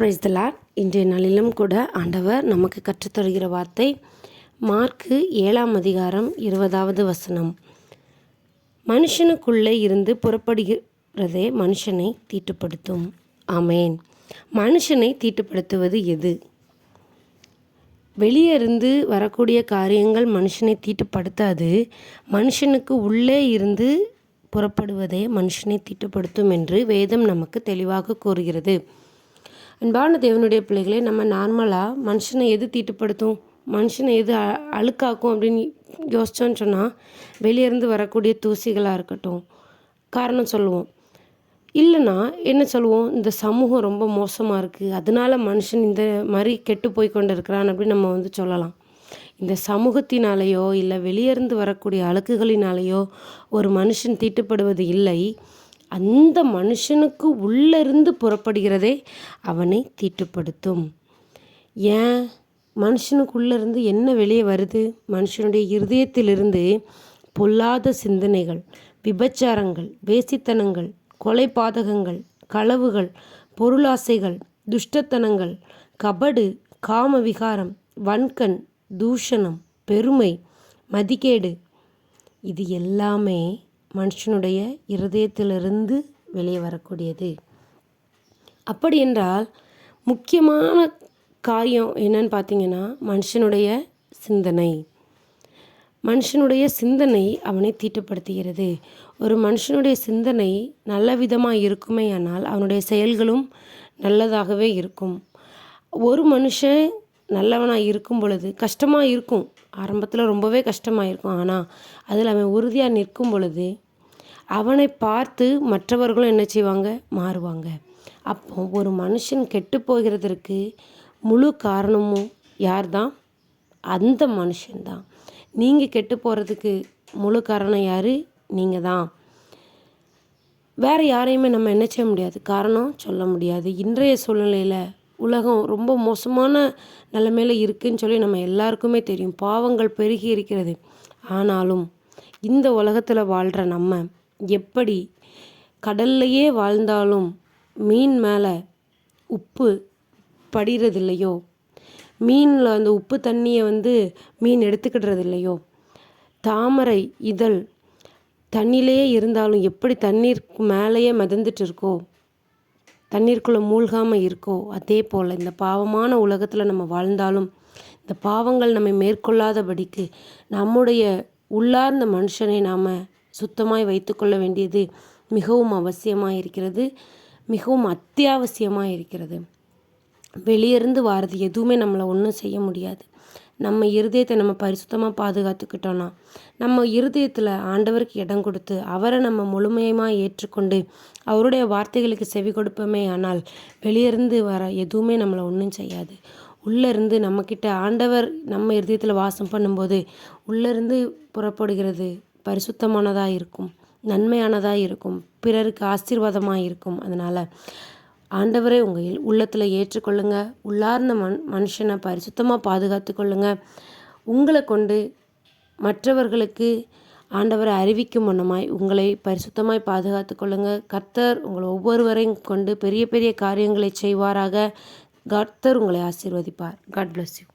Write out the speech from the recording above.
Price தலார் இன்றைய நாளிலும் கூட ஆண்டவர் நமக்கு கற்றுத்தருகிற வார்த்தை மார்க்கு ஏழாம் அதிகாரம் இருபதாவது வசனம். மனுஷனுக்குள்ளே இருந்து புறப்படுகிறதே மனுஷனை தீட்டுப்படுத்தும். ஆமேன். மனுஷனை தீட்டுப்படுத்துவது எது? வெளியே இருந்து வரக்கூடிய காரியங்கள் மனுஷனை தீட்டுப்படுத்தாது. மனுஷனுக்கு உள்ளே இருந்து புறப்படுவதே மனுஷனை தீட்டுப்படுத்தும் என்று வேதம் நமக்கு தெளிவாக கூறுகிறது. அன்பான தேவனுடைய பிள்ளைகளே நம்ம நார்மலாக மனுஷனை எது தீட்டுப்படுத்தும் மனுஷனை எது அ அழுக்காக்கும் அப்படின்னு யோசிச்சோன்னு சொன்னால் வெளியேருந்து வரக்கூடிய தூசிகளாக இருக்கட்டும் காரணம் சொல்லுவோம். இல்லைன்னா என்ன சொல்லுவோம்? இந்த சமூகம் ரொம்ப மோசமாக இருக்குது அதனால மனுஷன் இந்த மாதிரி கெட்டு போய் கொண்டு இருக்கிறான் அப்படின்னு நம்ம வந்து சொல்லலாம். இந்த சமூகத்தினாலேயோ இல்லை வெளியேருந்து வரக்கூடிய அழுக்குகளினாலேயோ ஒரு மனுஷன் தீட்டுப்படுவது இல்லை. அந்த மனுஷனுக்கு உள்ளிருந்து புறப்படுகிறதே அவனை தீட்டுப்படுத்தும். ஏன்? மனுஷனுக்குள்ளேருந்து என்ன வெளியே வருது? மனுஷனுடைய இருதயத்திலிருந்து பொல்லாத சிந்தனைகள் விபச்சாரங்கள் வேசித்தனங்கள் கொலை பாதகங்கள் களவுகள் பொருளாசைகள் துஷ்டத்தனங்கள் கபடு காம விகாரம் வன்கண் தூஷணம் பெருமை மதிக்கேடு இது எல்லாமே மனுஷனுடைய இருதயத்திலிருந்து வெளியே வரக்கூடியது. அப்படி என்றால் முக்கியமான காரியம் என்னன்னு பார்த்தீங்கன்னா மனுஷனுடைய சிந்தனை. மனுஷனுடைய சிந்தனை அவனை தீட்டுப்படுத்துகிறது. ஒரு மனுஷனுடைய சிந்தனை நல்ல விதமாக இருக்குமே ஆனால் அவனுடைய செயல்களும் நல்லதாகவே இருக்கும். ஒரு மனுஷன் நல்லவனாக இருக்கும் பொழுது கஷ்டமாக இருக்கும். ஆரம்பத்தில் ரொம்பவே கஷ்டமாக இருக்கும். ஆனால் அதில் அவன் உறுதியாக நிற்கும் பொழுது அவனை பார்த்து மற்றவர்களும் என்ன செய்வாங்க? மாறுவாங்க. அப்போ ஒரு மனுஷன் கெட்டு போகிறதற்கு முழு காரணமும் யார் தான் அந்த மனுஷன்தான் நீங்கள் கெட்டு போகிறதுக்கு முழு காரணம் யார்? நீங்கள் தான். வேறு யாரையுமே நம்ம என்ன செய்ய முடியாது? காரணம் சொல்ல முடியாது. இன்றைய சூழ்நிலையில் உலகம் ரொம்ப மோசமான நிலைமையில் இருக்குதுன்னு சொல்லி நம்ம எல்லாருக்குமே தெரியும். பாவங்கள் பெருகி இருக்கிறது. ஆனாலும் இந்த உலகத்தில் வாழ்கிற நம்ம எப்படி கடல்லையே வாழ்ந்தாலும் மீன் மேலே உப்பு படிகிறதில்லையோ மீனில் அந்த உப்பு தண்ணியை வந்து மீன் எடுத்துக்கிடுறது இல்லையோ தாமரை இதழ் தண்ணியிலேயே இருந்தாலும் எப்படி தண்ணீருக்கு மேலேயே மிதந்துட்டு இருக்கோ? தண்ணீருக்குள்ளே மூழ்காமல் இருக்கோ அதே போல் இந்த பாவமான உலகத்தில் நம்ம வாழ்ந்தாலும் இந்த பாவங்கள் நம்மை மேற்கொள்ளாதபடிக்கு நம்முடைய உள்ளார்ந்த மனுஷனை நாம் சுத்தமாய் வைத்துக்கொள்ள வேண்டியது மிகவும் அவசியமாக இருக்கிறது மிகவும் அத்தியாவசியமாக இருக்கிறது. வெளியிருந்து வாரது எதுவுமே நம்மளை ஒன்றும் செய்ய முடியாது. நம்ம இருதயத்தை நம்ம பரிசுத்தமாக பாதுகாத்துக்கிட்டோன்னா நம்ம இருதயத்தில் ஆண்டவருக்கு இடம் கொடுத்து அவரை நம்ம முழுமையமாக ஏற்றுக்கொண்டு அவருடைய வார்த்தைகளுக்கு செவி கொடுப்போமே ஆனால் வெளியிருந்து வர எதுவுமே நம்மளை ஒன்றும் செய்யாது. உள்ளேருந்து நம்மக்கிட்ட ஆண்டவர் நம்ம இருதயத்தில் வாசம் பண்ணும்போது உள்ளேருந்து புறப்படுகிறது பரிசுத்தமானதாக இருக்கும் நன்மையானதாக இருக்கும் பிறருக்கு ஆசீர்வாதமாக இருக்கும் அதனால் ஆண்டவரை உங்கள் உள்ளத்தில் ஏற்றுக்கொள்ளுங்க. உள்ளார்ந்த மண் மனுஷனை பரிசுத்தமாக பாதுகாத்து கொள்ளுங்க. உங்களை கொண்டு மற்றவர்களுக்கு ஆண்டவரை அறிவிக்கும் வண்ணமாய் உங்களை பரிசுத்தமாய் பாதுகாத்து கொள்ளுங்க. கர்த்தர் உங்களை ஒவ்வொருவரையும் கொண்டு பெரிய பெரிய காரியங்களை செய்வாராக. கர்த்தர் உங்களை ஆசீர்வதிப்பார். God bless you